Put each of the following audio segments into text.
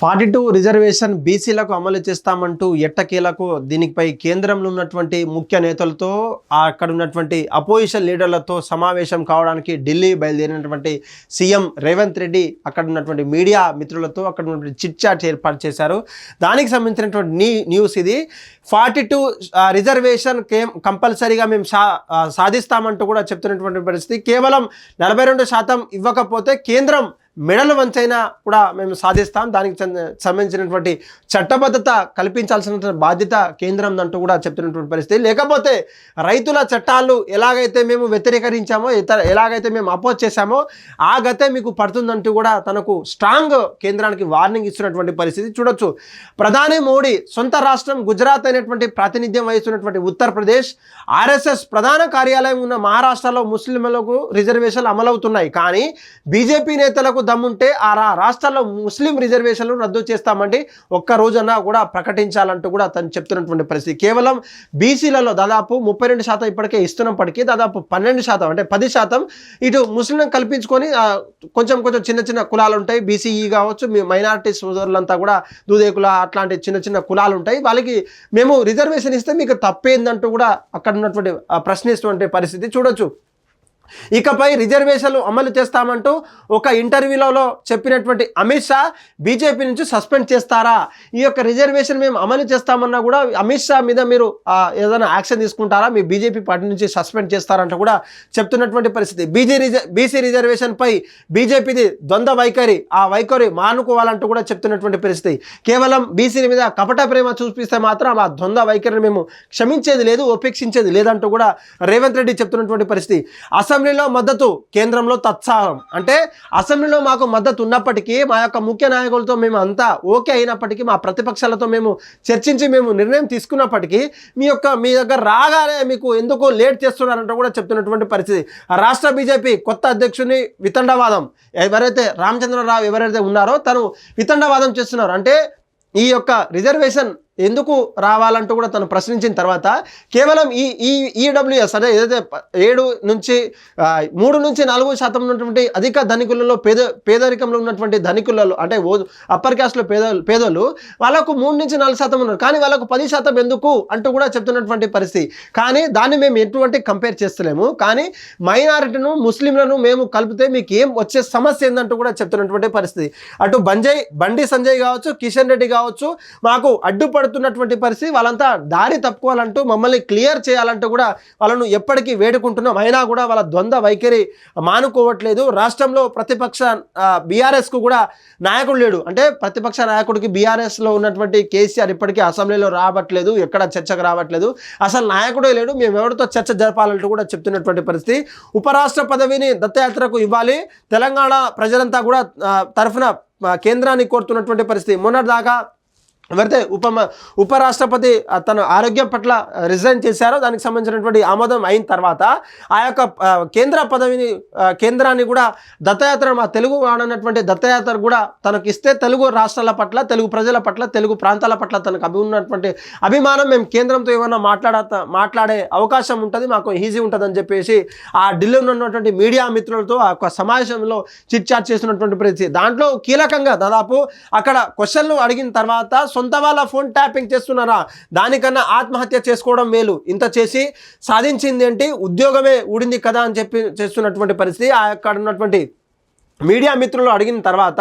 Forty two reservation బీసీలకు అమలు చేస్తామంటూ ఎట్టకేలకు దీనిపై కేంద్రంలో ఉన్నటువంటి ముఖ్య నేతలతో అక్కడ ఉన్నటువంటి అపోజిషన్ లీడర్లతో సమావేశం కావడానికి ఢిల్లీ బయలుదేరినటువంటి సీఎం రేవంత్ రెడ్డి అక్కడ ఉన్నటువంటి మీడియా మిత్రులతో అక్కడ ఉన్నటువంటి చిట్ చాట్ ఏర్పాటు చేశారు. దానికి సంబంధించినటువంటి నీ న్యూస్ ఇది. ఫార్టీ టూ రిజర్వేషన్ కంపల్సరీగా మేము సా సాధిస్తామంటూ కూడా చెప్తున్నటువంటి పరిస్థితి. కేవలం నలభై రెండు శాతం ఇవ్వకపోతే కేంద్రం మెడలు వంచైనా కూడా మేము సాధిస్తాం. దానికి సంబంధించినటువంటి చట్టబద్ధత కల్పించాల్సిన బాధ్యత కేంద్రం అంటూ కూడా చెప్తున్నటువంటి పరిస్థితి. లేకపోతే రైతుల చట్టాలు ఎలాగైతే మేము వ్యతిరేకరించామో ఇతర ఎలాగైతే మేము అపోజ్ చేశామో ఆ గతే మీకు పడుతుందంటూ కూడా తనకు స్ట్రాంగ్ కేంద్రానికి వార్నింగ్ ఇస్తున్నటువంటి పరిస్థితి చూడొచ్చు. ప్రధాని మోడీ సొంత రాష్ట్రం గుజరాత్ అయినటువంటి ప్రాతినిధ్యం వహిస్తున్నటువంటి ఉత్తరప్రదేశ్ ఆర్ఎస్ఎస్ ప్రధాన కార్యాలయం ఉన్న మహారాష్ట్రలో ముస్లింలకు రిజర్వేషన్లు అమలవుతున్నాయి. కానీ బీజేపీ నేతలకు దమ్ముంటే ఆ రా రాష్ట్రాల్లో ముస్లిం రిజర్వేషన్లు రద్దు చేస్తామండి. ఒక్క రోజన్నా కూడా ప్రకటించాలంటూ కూడా తను చెప్తున్నటువంటి పరిస్థితి. కేవలం బీసీలలో దాదాపు ముప్పై రెండు శాతం ఇప్పటికే ఇస్తున్నప్పటికీ దాదాపు పన్నెండు శాతం అంటే పది శాతం ఇటు ముస్లిం కల్పించుకొని కొంచెం కొంచెం చిన్న చిన్న కులాలు ఉంటాయి బీసీఈ కావచ్చు మీ మైనారిటీ సోదరులంతా కూడా దూదేకుల అట్లాంటి చిన్న చిన్న కులాలు ఉంటాయి వాళ్ళకి మేము రిజర్వేషన్ ఇస్తే మీకు తప్పేందంటూ కూడా అక్కడ ఉన్నటువంటి ఆ, ప్రశ్నిస్తున్నటువంటి పరిస్థితి చూడొచ్చు. ఇకపై రిజర్వేషన్లు అమలు చేస్తామంటూ ఒక ఇంటర్వ్యూలలో చెప్పినటువంటి అమిత్ షా బీజేపీ నుంచి సస్పెండ్ చేస్తారా? ఈ యొక్క రిజర్వేషన్ మేము అమలు చేస్తామన్నా కూడా అమిత్ షా మీద మీరు ఏదైనా యాక్షన్ తీసుకుంటారా? మీ బీజేపీ పార్టీ నుంచి సస్పెండ్ చేస్తారంటూ కూడా చెప్తున్నటువంటి పరిస్థితి. బీజే రిజ బీసీ రిజర్వేషన్పై బీజేపీది ద్వంద్వ వైఖరి ఆ వైఖరి మానుకోవాలంటూ కూడా చెప్తున్నటువంటి పరిస్థితి. కేవలం బీసీల మీద కపట ప్రేమ చూపిస్తే మాత్రం ఆ ద్వంద్వ వైఖరిని మేము క్షమించేది లేదు ఉపేక్షించేది లేదంటూ కూడా రేవంత్ రెడ్డి చెప్తున్నటువంటి పరిస్థితి. అసలు అసెంబ్లీలో మద్దతు కేంద్రంలో తత్సాహం. అంటే అసెంబ్లీలో మాకు మద్దతు ఉన్నప్పటికీ మా యొక్క ముఖ్య నాయకులతో మేము అంతా ఓకే అయినప్పటికీ మా ప్రతిపక్షాలతో మేము చర్చించి మేము నిర్ణయం తీసుకున్నప్పటికీ మీ యొక్క మీ దగ్గర రాగానే మీకు ఎందుకు లేట్ చేస్తున్నారంటూ కూడా చెప్తున్నటువంటి పరిస్థితి. ఆ రాష్ట్ర బీజేపీ కొత్త అధ్యక్షుని వితండవాదం. ఎవరైతే రామచంద్రరావు ఎవరైతే ఉన్నారో తను వితండవాదం చేస్తున్నారు. అంటే ఈ యొక్క రిజర్వేషన్ ఎందుకు రావాలంటూ కూడా తను ప్రశ్నించిన తర్వాత కేవలం ఈ ఈ ఈడబ్ల్యూఎస్ అంటే ఏదైతే ఏడు నుంచి మూడు నుంచి నాలుగు శాతం ఉన్నటువంటి అధిక ధనికులలో పేద పేదరికంలో ఉన్నటువంటి ధనికులలో అంటే ఓ అప్పర్ క్యాస్ట్లో పేద పేదలు వాళ్ళకు మూడు నుంచి నాలుగు శాతం ఉన్నారు. కానీ వాళ్ళకు పది శాతం ఎందుకు అంటూ కూడా చెప్తున్నటువంటి పరిస్థితి. కానీ దాన్ని మేము ఎటువంటి కంపేర్ చేస్తలేము. కానీ మైనారిటీను ముస్లింలను మేము కలిపితే మీకు ఏం వచ్చే సమస్య ఏందంటూ కూడా చెప్తున్నటువంటి పరిస్థితి. అటు బంజయ్ బండి సంజయ్ కావచ్చు కిషన్ రెడ్డి కావచ్చు మాకు అడ్డుపడుతున్నటువంటి పరిస్థితి వాళ్ళంతా దారి తప్పుకోవాలంటూ మమ్మల్ని క్లియర్ చేయాలంటూ కూడా వాళ్ళను ఎప్పటికీ వేడుకుంటున్నాం. అయినా కూడా వాళ్ళ ద్వంద్వ వైఖరి మానుకోవట్లేదు. రాష్ట్రంలో ప్రతిపక్ష బీఆర్ఎస్కు కూడా నాయకుడు లేడు. అంటే ప్రతిపక్ష నాయకుడికి బీఆర్ఎస్లో ఉన్నటువంటి కేసీఆర్ ఇప్పటికీ అసెంబ్లీలో రావట్లేదు. ఎక్కడ చర్చకు రావట్లేదు. అసలు నాయకుడే లేడు. మేము ఎవరితో చర్చ జరపాలంటూ కూడా చెప్తున్నటువంటి పరిస్థితి. ఉపరాష్ట్ర పదవిని దత్తయాత్రకు ఇవ్వాలి. తెలంగాణ ప్రజలంతా కూడా తరఫున కేంద్రాన్ని కోరుతున్నటువంటి పరిస్థితి. మొన్నటిదాకా ఎవరైతే ఉప ఉపరాష్ట్రపతి తన ఆరోగ్యం పట్ల రిజైన్ చేశారో దానికి సంబంధించినటువంటి ఆమోదం అయిన తర్వాత ఆ యొక్క కేంద్ర పదవిని కేంద్రాన్ని కూడా దత్తయాత్ర మా తెలుగు వాడనటువంటి దత్తయాత్ర కూడా తనకు ఇస్తే తెలుగు రాష్ట్రాల పట్ల తెలుగు ప్రజల పట్ల తెలుగు ప్రాంతాల పట్ల తనకు అభి ఉన్నటువంటి అభిమానం మేము కేంద్రంతో ఏమైనా మాట్లాడ మాట్లాడే అవకాశం ఉంటుంది మాకు ఈజీ ఉంటుందని చెప్పేసి ఆ ఢిల్లీలో ఉన్నటువంటి మీడియా మిత్రులతో ఆ యొక్క సమావేశంలో చిట్ చాట్ చేస్తున్నటువంటి ప్రతి దాంట్లో కీలకంగా దాదాపు అక్కడ క్వశ్చన్లు అడిగిన తర్వాత సొంత వాళ్ళ ఫోన్ ట్యాపింగ్ చేస్తున్నారా? దానికన్నా ఆత్మహత్య చేసుకోవడం మేలు. ఇంత చేసి సాధించింది ఏంటి ఉద్యోగమే ఊడింది కదా అని చెప్పి చేస్తున్నటువంటి పరిస్థితి అక్కడ ఉన్నటువంటి మీడియా మిత్రులు అడిగిన తర్వాత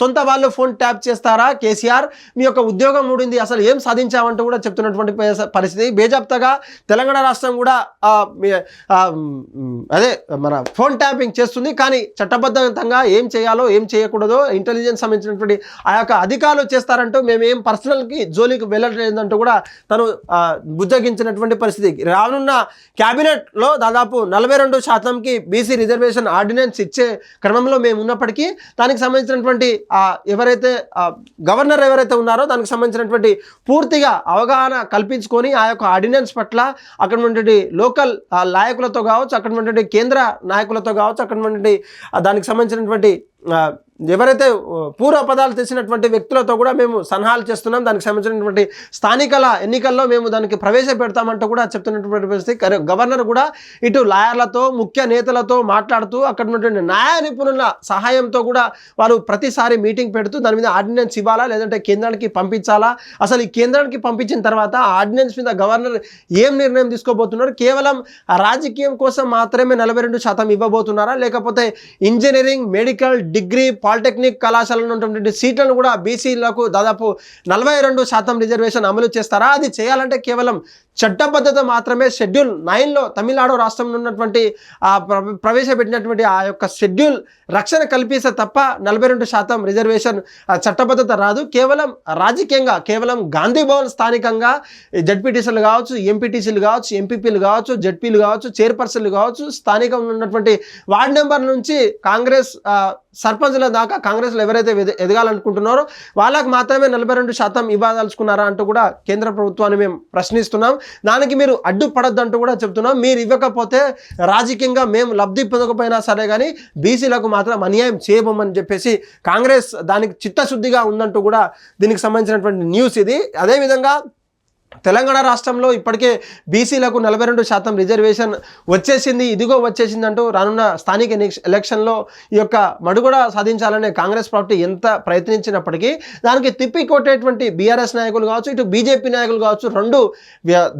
సొంత వాళ్ళు ఫోన్ ట్యాప్ చేస్తారా? కేసీఆర్ మీ యొక్క ఉద్యోగం ఊడింది అసలు ఏం సాధించామంటూ కూడా చెప్తున్నటువంటి పరిస్థితి. బేజాప్తగా తెలంగాణ రాష్ట్రం కూడా అదే మన ఫోన్ ట్యాపింగ్ చేస్తుంది. కానీ చట్టబద్ధంగా ఏం చేయాలో ఏం చేయకూడదో ఇంటెలిజెన్స్ సంబంధించినటువంటి ఆ యొక్క అధికారులు చేస్తారంటూ మేమేం పర్సనల్కి జోలికి వెళ్ళట్లేదంటూ కూడా తను బుజ్జగించినటువంటి పరిస్థితి. రానున్న క్యాబినెట్లో దాదాపు నలభై రెండు శాతంకి బీసీ రిజర్వేషన్ ఆర్డినెన్స్ ఇచ్చే క్రమంలో మేము ఉన్నప్పటికీ దానికి సంబంధించినటువంటి ఎవరైతే గవర్నర్ ఎవరైతే ఉన్నారో దానికి సంబంధించినటువంటి పూర్తిగా అవగాహన కల్పించుకొని ఆ యొక్క ఆర్డినెన్స్ పట్ల అక్కడ ఉన్నటువంటి లోకల్ ఆ, నాయకులతో కావచ్చు అక్కడ ఉన్నటువంటి కేంద్ర నాయకులతో కావచ్చు అక్కడ ఉన్నటువంటి దానికి సంబంధించినటువంటి ఎవరైతే పూర్వ పదాలు తెచ్చినటువంటి వ్యక్తులతో కూడా మేము సలహాలు చేస్తున్నాం. దానికి సంబంధించినటువంటి స్థానికల ఎన్నికల్లో మేము దానికి ప్రవేశపెడతామంటూ కూడా చెప్తున్నటువంటి పరిస్థితి. గవర్నర్ కూడా ఇటు లాయర్లతో ముఖ్య నేతలతో మాట్లాడుతూ అక్కడ ఉన్నటువంటి న్యాయ నిపుణుల సహాయంతో కూడా వారు ప్రతిసారి మీటింగ్ పెడుతూ దాని మీద ఆర్డినెన్స్ ఇవ్వాలా లేదంటే కేంద్రానికి పంపించాలా? అసలు ఈ కేంద్రానికి పంపించిన తర్వాత ఆ ఆర్డినెన్స్ మీద గవర్నర్ ఏం నిర్ణయం తీసుకోబోతున్నారు? కేవలం ఆ రాజకీయం కోసం మాత్రమే నలభై రెండు శాతం ఇవ్వబోతున్నారా? లేకపోతే ఇంజనీరింగ్ మెడికల్ డిగ్రీ పాలిటెక్నిక్ కళాశాలలో ఉన్నటువంటి సీట్లను కూడా బీసీలకు దాదాపు నలభై రెండు శాతం రిజర్వేషన్ అమలు చేస్తారా? అది చేయాలంటే కేవలం చట్టబద్ధత మాత్రమే షెడ్యూల్ నైన్లో తమిళనాడు రాష్ట్రంలో ఉన్నటువంటి ఆ ప్ర- ప్రవేశపెట్టినటువంటి ఆ యొక్క షెడ్యూల్ రక్షణ కల్పిస్తే తప్ప నలభై రెండు శాతం రిజర్వేషన్ చట్టబద్ధత రాదు. కేవలం రాజకీయంగా కేవలం గాంధీ భవన్ స్థానికంగా జడ్పీటీసీలు కావచ్చు ఎంపీటీసీలు కావచ్చు ఎంపీపీలు కావచ్చు జడ్పీలు కావచ్చు చైర్పర్సన్లు కావచ్చు స్థానికంగా ఉన్నటువంటి వార్డు నెంబర్ నుంచి కాంగ్రెస్ సర్పంచ్ల దాకా కాంగ్రెస్లో ఎవరైతే ఎదగాలనుకుంటున్నారో వాళ్ళకి మాత్రమే నలభై రెండు శాతం ఇవ్వదలుచుకున్నారా అంటూ కూడా కేంద్ర ప్రభుత్వాన్ని మేము ప్రశ్నిస్తున్నాం. దానికి మీరు అడ్డుపడద్దంటూ కూడా చెప్తున్నాం. మీరు ఇవ్వకపోతే రాజకీయంగా మేము లబ్ధి పొందకపోయినా సరే కానీ బీసీలకు మాత్రం అన్యాయం చేయబోమని చెప్పేసి కాంగ్రెస్ దానికి చిత్తశుద్ధిగా ఉందంటూ కూడా దీనికి సంబంధించినటువంటి న్యూస్ ఇది. అదేవిధంగా తెలంగాణ రాష్ట్రంలో ఇప్పటికే బీసీలకు నలభై రెండు శాతం రిజర్వేషన్ వచ్చేసింది ఇదిగో వచ్చేసింది అంటూ రానున్న స్థానిక ఎలక్షన్లో ఈ యొక్క మడుగడ సాధించాలనే కాంగ్రెస్ పార్టీ ఎంత ప్రయత్నించినప్పటికీ దానికి తిప్పి కొట్టేటువంటి బీఆర్ఎస్ నాయకులు కావచ్చు ఇటు బీజేపీ నాయకులు కావచ్చు రెండు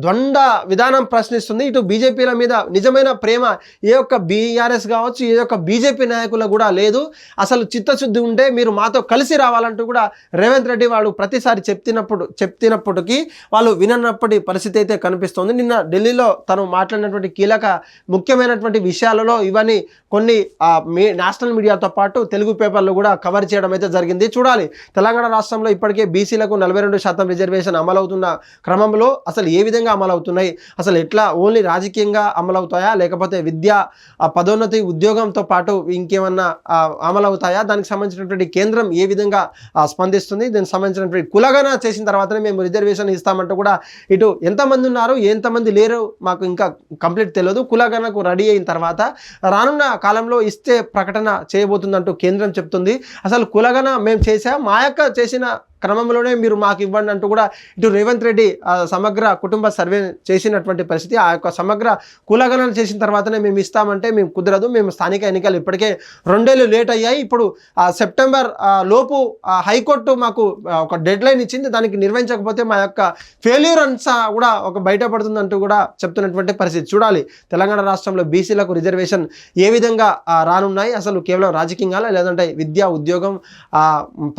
ద్వంద్వ విధానం ప్రశ్నిస్తుంది. ఇటు బీజేపీల మీద నిజమైన ప్రేమ ఏ యొక్క బీఆర్ఎస్ కావచ్చు ఏ యొక్క బీజేపీ నాయకులకు కూడా లేదు. అసలు చిత్తశుద్ధి ఉంటే మీరు మాతో కలిసి రావాలంటూ కూడా రేవంత్ రెడ్డి వాళ్ళు ప్రతిసారి చెప్తున్నప్పుడు చెప్తున్నప్పటికీ వాళ్ళు విననప్పటి పరిస్థితి అయితే కనిపిస్తోంది. నిన్న ఢిల్లీలో తను మాట్లాడినటువంటి కీలక ముఖ్యమైనటువంటి విషయాలలో ఇవన్నీ కొన్ని మీ నేషనల్ మీడియాతో పాటు తెలుగు పేపర్లు కూడా కవర్ చేయడం అయితే జరిగింది. చూడాలి తెలంగాణ రాష్ట్రంలో ఇప్పటికే బీసీలకు నలభై రెండు శాతం రిజర్వేషన్ అమలవుతున్న క్రమంలో అసలు ఏ విధంగా అమలవుతున్నాయి? అసలు ఎట్లా ఓన్లీ రాజకీయంగా అమలవుతాయా? లేకపోతే విద్య పదోన్నతి ఉద్యోగంతో పాటు ఇంకేమన్నా అమలవుతాయా? దానికి సంబంధించినటువంటి కేంద్రం ఏ విధంగా స్పందిస్తుంది? దీనికి సంబంధించినటువంటి కులగన చేసిన తర్వాతనే మేము రిజర్వేషన్ ఇస్తామంటూ కూడా ఇటు ఎంతమంది ఉన్నారు ఎంతమంది లేరు మాకు ఇంకా కంప్లీట్ తెలియదు కులగణకు రెడీ అయిన తర్వాత రానున్న కాలంలో ఇస్తే ప్రకటన చేయబోతుందంటూ కేంద్రం చెప్తుంది. అసలు కులగణ మేము చేసాం మా యొక్క చేసిన క్రమంలోనే మీరు మాకు ఇవ్వండి అంటూ కూడా ఇటు రేవంత్ రెడ్డి సమగ్ర కుటుంబ సర్వే చేసినటువంటి పరిస్థితి ఆ యొక్క సమగ్ర కులగణన చేసిన తర్వాతనే మేము ఇస్తామంటే మేము కుదరదు. మేము స్థానిక ఎన్నికలు ఇప్పటికే రెండేళ్ళు లేట్ అయ్యాయి. ఇప్పుడు ఆ, సెప్టెంబర్ లోపు హైకోర్టు మాకు ఒక డెడ్ లైన్ ఇచ్చింది. దానికి నిర్వహించకపోతే మా యొక్క ఫెయిల్యూర్ అంతా కూడా ఒక బయటపడుతుందంటూ కూడా చెప్తున్నటువంటి పరిస్థితి. చూడాలి తెలంగాణ రాష్ట్రంలో బీసీలకు రిజర్వేషన్ ఏ విధంగా రానున్నాయి? అసలు కేవలం రాజకీయంగా లేదంటే విద్యా ఉద్యోగం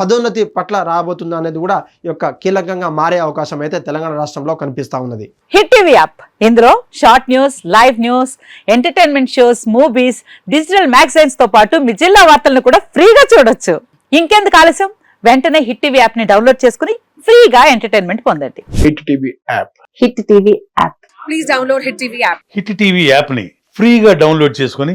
పదోన్నతి పట్ల రాబోతుంది? అనేది కూడా ఈ యొక్క కీలకంగా మారే అవకాశం అయితే తెలంగాణ రాష్ట్రంలో కనిపిస్తా ఉన్నది. Hit TV app. ఇందులో short news live news entertainment shows movies digital మ్యాగజైన్స్తో పాటు మీ జిల్లా వార్తలను కూడా ఫ్రీగా చూడొచ్చు. ఇంకెందుకు ఆలస్యం? వెంటనే హిట్ టీవీ యాప్ని డౌన్లోడ్ చేసుకుని ఫ్రీగా ఎంటర్టైన్మెంట్ పొందండి. Hit TV app. Hit TV app. Please download Hit TV app. Hit TV యాప్ని ఫ్రీగా డౌన్లోడ్ చేసుకొని